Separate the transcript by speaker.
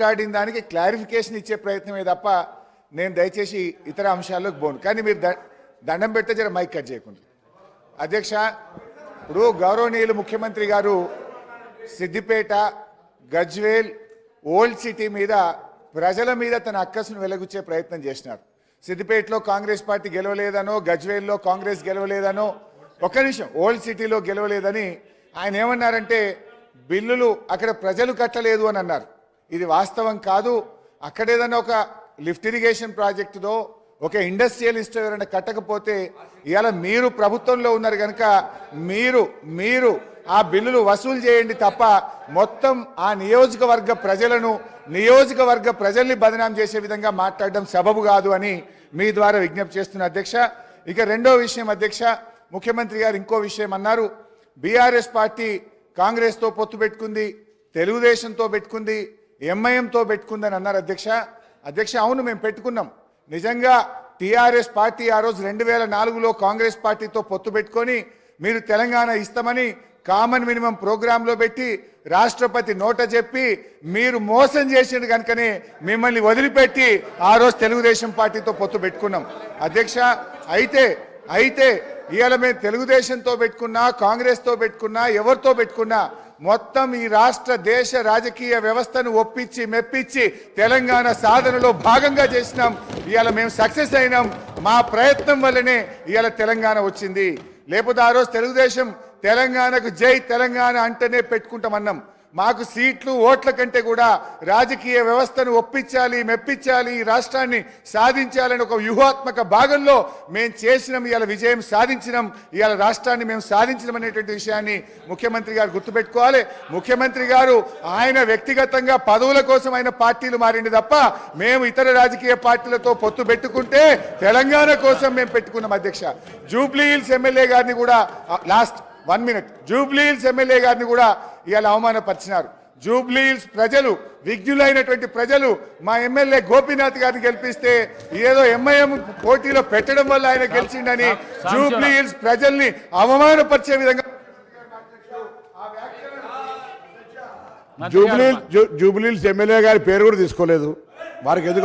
Speaker 1: మాట్లాడిన దానికి క్లారిఫికేషన్ ఇచ్చే ప్రయత్నమే తప్ప నేను దయచేసి ఇతర అంశాల్లోకి పోను. కానీ మీరు ద- దండం పెడితే జర మైక్ కట్ చేయకుండా. అధ్యక్ష ఇప్పుడు గౌరవనీయులు ముఖ్యమంత్రి గారు సిద్దిపేట గజ్వేల్ ఓల్డ్ సిటీ మీద ప్రజల మీద తన అక్కసును వెలగుచ్చే ప్రయత్నం చేసినారు. సిద్దిపేటలో కాంగ్రెస్ పార్టీ గెలవలేదనో గజ్వేల్లో కాంగ్రెస్ గెలవలేదనో ఒక్క నిమిషం ఓల్డ్ సిటీలో గెలవలేదని ఆయన ఏమన్నారంటే బిల్లులు అక్కడ ప్రజలు కట్టలేదు అని అన్నారు. ఇది వాస్తవం కాదు. అక్కడ ఏదైనా ఒక లిఫ్ట్ ఇరిగేషన్ ప్రాజెక్టుదో ఒక ఇండస్ట్రియలిస్ట్ ఎవరైనా కట్టకపోతే ఇవాళ మీరు ప్రభుత్వంలో ఉన్నారు కనుక మీరు మీరు ఆ బిల్లులు వసూలు చేయండి తప్ప మొత్తం ఆ నియోజకవర్గ ప్రజలను నియోజకవర్గ ప్రజల్ని బదనాం చేసే విధంగా మాట్లాడడం సబబు కాదు అని మీ ద్వారా విజ్ఞప్తి చేస్తున్న అధ్యక్ష. ఇక రెండో విషయం అధ్యక్ష ముఖ్యమంత్రి గారు ఇంకో విషయం అన్నారు. బీఆర్ఎస్ పార్టీ కాంగ్రెస్తో పొత్తు పెట్టుకుంది తెలుగుదేశంతో పెట్టుకుంది ఎంఐఎంతో పెట్టుకుందని అన్నారు అధ్యక్ష. అధ్యక్ష అవును మేము పెట్టుకున్నాం. నిజంగా టీఆర్ఎస్ పార్టీ ఆ రోజు రెండు వేల నాలుగులో కాంగ్రెస్ పార్టీతో పొత్తు పెట్టుకొని మీరు తెలంగాణ ఇస్తామని కామన్ మినిమం ప్రోగ్రాంలో పెట్టి రాష్ట్రపతి నోట చెప్పి మీరు మోసం చేసిండు కనుకనే మిమ్మల్ని వదిలిపెట్టి ఆ రోజు తెలుగుదేశం పార్టీతో పొత్తు పెట్టుకున్నాం. అధ్యక్ష అయితే అయితే ఇవాళ మేము తెలుగుదేశంతో పెట్టుకున్నా కాంగ్రెస్తో పెట్టుకున్నా ఎవరితో పెట్టుకున్నా మొత్తం ఈ రాష్ట్ర దేశ రాజకీయ వ్యవస్థను ఒప్పించి మెప్పించి తెలంగాణ సాధనలో భాగంగా చేసినాం. ఇవాళ మేము సక్సెస్ అయినాం. మా ప్రయత్నం వల్లనే ఇవాళ తెలంగాణ వచ్చింది. లేకపోతే ఆ రోజు తెలుగుదేశం తెలంగాణకు జై తెలంగాణ అంటేనే పెట్టుకుంటామన్నాం. మాకు సీట్లు ఓట్ల కంటే కూడా రాజకీయ వ్యవస్థను ఒప్పించాలి మెప్పించాలి ఈ రాష్ట్రాన్ని సాధించాలని ఒక వ్యూహాత్మక భాగంలో మేము చేసినాం ఇవాళ విజయం సాధించినాం ఇవాళ రాష్ట్రాన్ని మేము సాధించడం అనేటువంటి విషయాన్ని ముఖ్యమంత్రి గారు గుర్తుపెట్టుకోవాలి. ముఖ్యమంత్రి గారు ఆయన వ్యక్తిగతంగా పదవుల కోసం ఆయన పార్టీలు మారింది తప్ప మేము ఇతర రాజకీయ పార్టీలతో పొత్తు పెట్టుకుంటే తెలంగాణ కోసం మేము పెట్టుకున్నాం అధ్యక్ష. జూబ్లీ హిల్స్ ఎమ్మెల్యే గారిని కూడా last one minute. Jubilee Hills MLA గారిని కూడా ఇవాళ అవమానపరిచినారు. జూబ్లీ హిల్స్ ప్రజలు విజ్ఞులైనటువంటి ప్రజలు మా ఎమ్మెల్యే గోపీనాథ్ గారిని గెలిపిస్తే ఏదో ఎంఐఎం పోటీలో పెట్టడం వల్ల ఆయన గెలిచిండని జూబ్లీ హిల్స్ ప్రజల్ని అవమానపరిచే విధంగా
Speaker 2: జూబ్లీ జూ- జూబ్లీహిల్స్ ఎమ్మెల్యే గారి పేరు కూడా తీసుకోలేదు. వారికి ఎందుకు